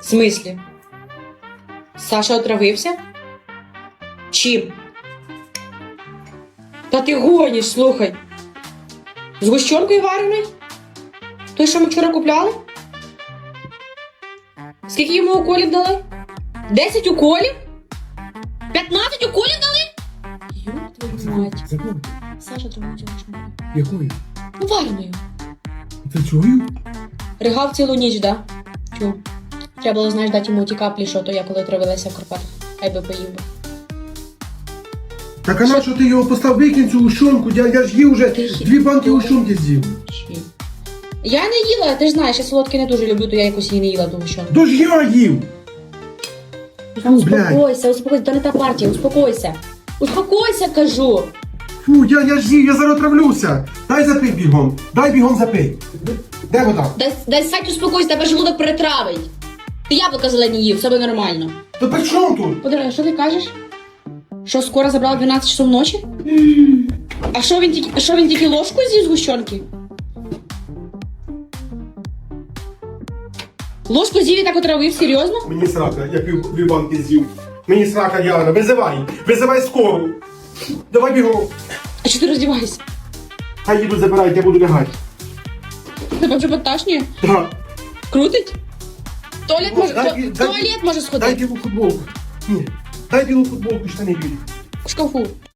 В смислі? Саша отравився? Чим? Та ти гониш, слухай. З гущонкою варений? Той, що ми вчора купляли? Скільки йому уколів дали? 10 уколів? 15 уколів дали? Юр твою мать. З якою? Саша травмується гущонкою. Якою? Ну, вареною. Ти чую? Ригав цілу ніч, да? Чув. Треба було, знаєш, дати йому ті каплі, що то я коли отравилася в Карпатах. Хай би поїв би. Так а на що ти його постав викинь цю ущонку? Я, я ж їв вже Ти дві банки ущонки з'їв. Чи? Я не їла, ти ж знаєш, я солодке не дуже люблю, то я якось її не їла, тому що. Тож я їв! Фу, блядь. Успокойся, успокойся, то не та партія, успокойся. Успокойся, кажу. Фу, я, я ж їв, я зараз травлюся. Дай запий бігом. Дай бігом запий. Де вода? Дай, дай сядь, успокойся, тебе желудок перетравить. Ти яблука зелені їв, все буде нормально. То при чому тут? Подивись, що ти кажеш? Що скоро забрала 12 часов ночі? А що він тільки, що він тільки ложку з'їв з гущонки? Ложку з'їв і так отравив, серйозно? Мені срака, я пів дві банки з'їв. Мені срака, Яна, визивай. Визивай скору. Давай бігом. А чи ти роздіваєшся? Хай їду забирають, я буду лягати. Тебе вже поташнює? Да. Крутить? Туалет може, Дай- ту- дай- туалет може Дай білу футболку. Ні. Дай білу футболку, штани білі. В шкафу.